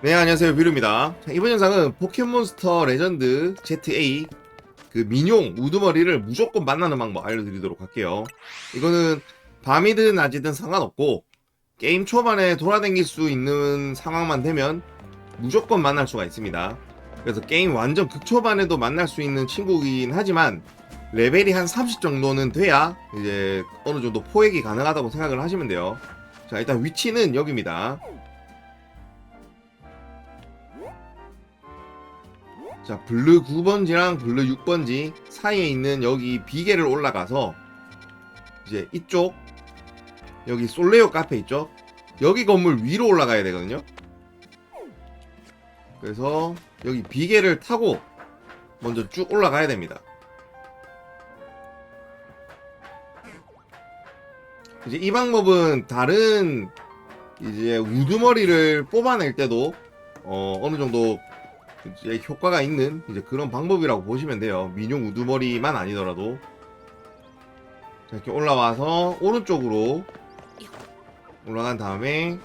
네 안녕하세요. 비루입니다. 자, 이번 영상은 포켓몬스터 레전드 ZA 그 민용 우두머리를 무조건 만나는 방법 알려드리도록 할게요. 이거는 밤이든 낮이든 상관없고 게임 초반에 돌아다닐 수 있는 상황만 되면 무조건 만날 수가 있습니다. 그래서 게임 완전 극초반에도 만날 수 있는 친구이긴 하지만 레벨이 한 30 정도는 돼야 이제 어느 정도 포획이 가능하다고 생각을 하시면 돼요. 자 일단 위치는 여기입니다 자, 블루 9번지랑 블루 6번지 사이에 있는 여기 비계를 올라가서 이제 이쪽 여기 솔레오 카페 있죠? 여기 건물 위로 올라가야 되거든요. 그래서 여기 비계를 타고 먼저 쭉 올라가야 됩니다. 이제 이 방법은 다른 이제 우두머리를 뽑아낼 때도 어, 어느 정도 이제 효과가 있는 이제 그런 방법이라고 보시면 돼요. 민용 우두머리만 아니더라도 자, 이렇게 올라와서 오른쪽으로 올라간 다음에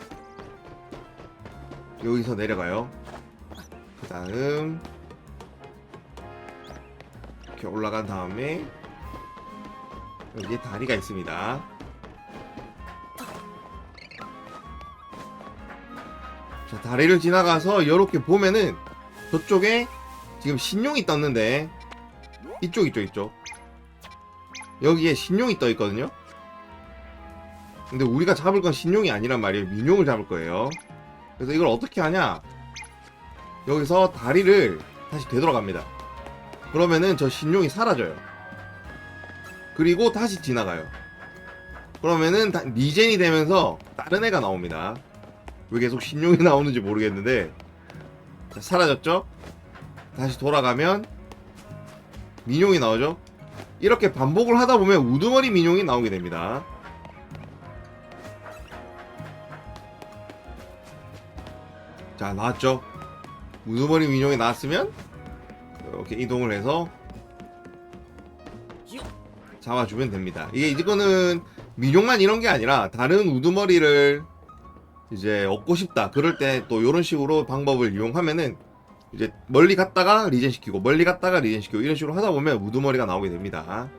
여기서 내려가요. 그 다음 이렇게 올라간 다음에 여기에 다리가 있습니다. 자, 다리를 지나가서 이렇게 보면은 저쪽에 지금 신용이 떴는데. 이쪽 이쪽 이쪽. 여기에 신용이 떠 있거든요? 근데 우리가 잡을 건 신용이 아니란 말이에요. 민용을 잡을 거예요. 그래서 이걸 어떻게 하냐? 여기서 다리를 다시 되돌아갑니다. 그러면은 저 신용이 사라져요. 그리고 다시 지나가요. 그러면은 다- 리젠이 되면서 다른 애가 나옵니다. 왜 계속 신용이 나오는지 모르겠는데 자, 사라졌죠? 다시 돌아가면 민용이 나오죠? 이렇게 반복을 하다 보면 우두머리 민용이 나오게 됩니다. 자, 나왔죠? 우두머리 민용이 나왔으면 이렇게 이동을 해서 잡아주면 됩니다. 이게 이거는 민용만 이런 게 아니라 다른 우두머리를 이제 얻고 싶다. 그럴 때 또 이런 식으로 방법을 이용하면은 이제 멀리 갔다가 리젠 시키고 멀리 갔다가 리젠 시키고 이런 식으로 하다 보면 우두머리가 나오게 됩니다.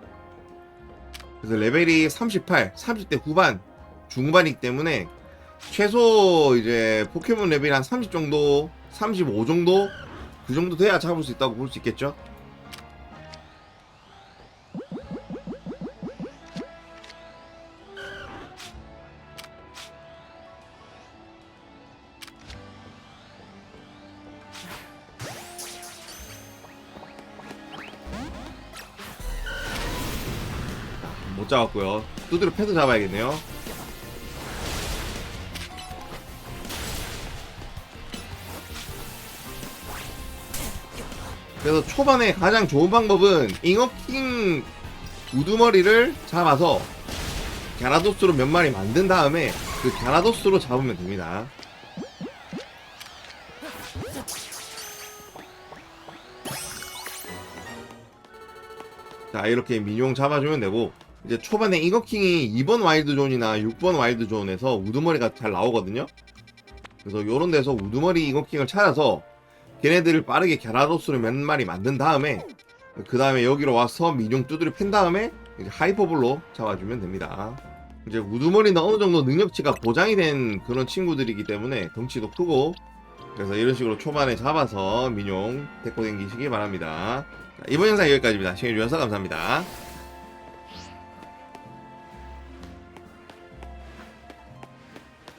그래서 레벨이 38, 30대 후반 중반이기 때문에 최소 이제 포켓몬 레벨이 한 30 정도, 35 정도 그 정도 돼야 잡을 수 있다고 볼 수 있겠죠? 못 잡았고요. 두드려 패드 잡아야겠네요. 그래서 초반에 가장 좋은 방법은 잉어킹 우두머리를 잡아서 갸라도스로 몇 마리 만든 다음에 그 갸라도스로 잡으면 됩니다. 자 이렇게 민용 잡아주면 되고 이제 초반에 잉어킹이 2번 와일드 존이나 6번 와일드 존에서 우두머리가 잘 나오거든요. 그래서 요런 데서 우두머리 잉어킹을 찾아서 걔네들을 빠르게 갸라도스를 몇 마리 만든 다음에 그 다음에 여기로 와서 민용 두드려 팬 다음에 이제 하이퍼볼로 잡아주면 됩니다. 이제 우두머리는 어느 정도 능력치가 보장이 된 그런 친구들이기 때문에 덩치도 크고 그래서 이런 식으로 초반에 잡아서 민용 데리고 다니시기 바랍니다. 자, 이번 영상 여기까지입니다. 시청해주셔서 감사합니다.